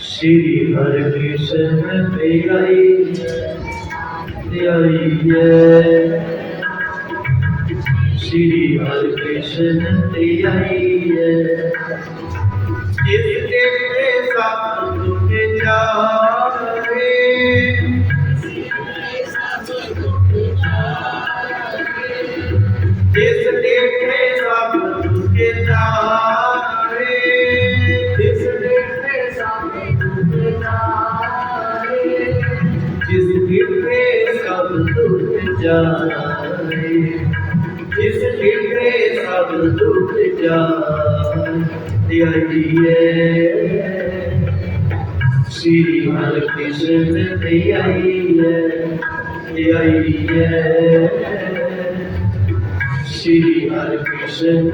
ਸ਼੍ਰੀ ਹਰਿ ਕ੍ਰਿਸ਼ਨ ਤੇ ਆਈਏ। ਸ਼੍ਰੀ ਹਰਿ ਕ੍ਰਿਸ਼ਨ ਤੇ ਜਿਸ ਤੇ ਸਭ ਦੇਖੇ ਸਭ ਦੁੱਖ ਜਾਵੇ ਜਿਸ ਦੇਖੇ ਸਭ ਦੁੱਖ ਜਾਵੇ ਆਈਏ ਸ਼੍ਰੀ ਹਰਿ ਕ੍ਰਿਸ਼ਨ ਤੇ ਆਈਏ ਤੇ ਆਈਏ ਸ਼੍ਰੀ ਹਰਿ ਕ੍ਰਿਸ਼ਨ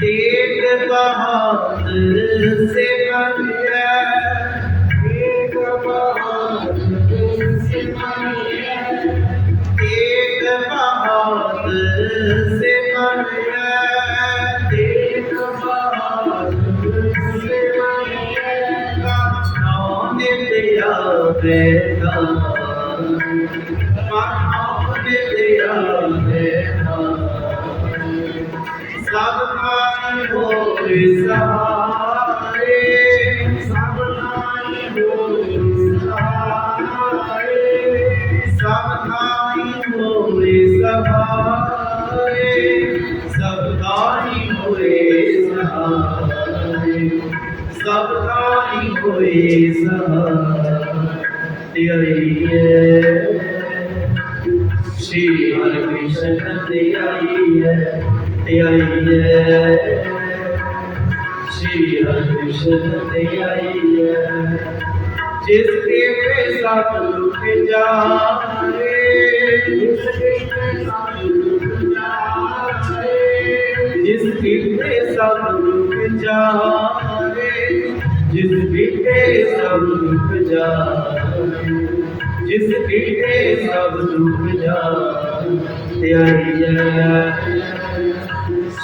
ਤੇਗ ਬਹਾਦਰ ਸੇ ਮੰਗਿਆ ਤੇਗ ਬਹਾਦਰ ਸੇ ਮੰਗਿਆ ਤੇਗ ਬਹਾਦਰ ਸੇ ਮੰਗਿਆ ਤੇਗ ਬਹਾਦਰ ਸੇ ਮੰਗਿਆ ਨਾਮ ਨੇ ਦਿਆ ਵੇ ਨਾਮ ਨਾਮ ਨੇ ਦਿਆ ਵੇ ਨਾਮ ਸਭ ਕਾ ਸਭ ਕਾਇ ਹੋਏ ਸਹਾਰੇ ਸਭ ਕਾਇ ਹੋਏ ਸਹਾਰੇ ਸਭ ਹੋਏ ਸਹਾਰੇ ਸ਼੍ਰੀ ਹਰਿ ਕ੍ਰਿਸ਼ਨ ਤੇ ਆਈਏ ਤੇ ਹੈ ਸ਼੍ਰੀ ਹਰਿ ਕ੍ਰਿਸ਼ਨ ਤੇ ਆਈਏ ਜਿਸ ਕੇ ਪੇ ਸਭ ਦੁੱਖ ਜਾਵੇ ਜਿਸ ਕੇ ਪੇ ਸਭ ਦੁੱਖ ਜਾਵੇ ਜਿਸ ਕੇ ਪੇ ਸਭ ਦੁੱਖ ਜਾਵੇ ਜਿਸ ਕੇ ਸਭ ਦੁੱਖ ਜਾਵੇ ਜਿਸ ਕੀਤੇ ਸਭ ਦੁੱਖ ਜਾਤੇ ਆਈਏ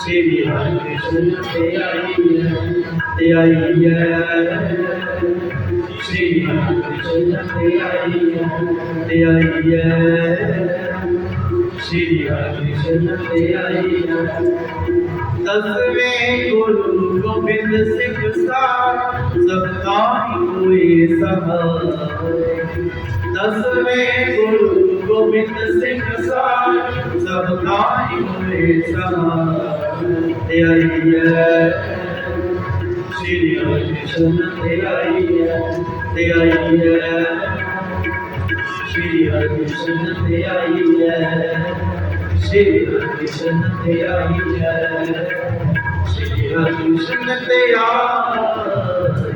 ਸ੍ਰੀ ਹਰਿ ਕ੍ਰਿਸ਼ਨ ਤੇ ਆਈਏ ਤੇ ਆਈ ਹੈ ਸ੍ਰੀ ਹਰਿ ਕ੍ਰਿਸ਼ਨ ਤੇ ਆਈ ਤੇ ਆਈਏ ਸ੍ਰੀ ਹਰਿ ਕ੍ਰਿਸ਼ਨ ਤੇ ਆਈਏ ਦਸਵੇਂ ਗੁਰੂ ਗੋਬਿੰਦ ਸਿੰਘ ਸਾਰ ਸਭ ਕਾਈ ਹੋਏ ਸਹਾਰੇ ਦਸਵੇਂ ਗੁਰੂ ਗੋਬਿੰਦ ਸਿੰਘ ਸਾਰ ਹਰਿ ਕ੍ਰਿਸ਼ਨ ਤੇ ਆਈਏ ਤੇ ਆਈਏ ਸ਼੍ਰੀ ਹਰਿ ਕ੍ਰਿਸ਼ਨ ਤੇ ਆਈਏ ਸ਼੍ਰੀ ਹਰਿ ਕ੍ਰਿਸ਼ਨ ਤੇ ਆਈਏ ਸ਼੍ਰੀ ਹਰਿ ਕ੍ਰਿਸ਼ਨ ਤੇ ਆਈਏ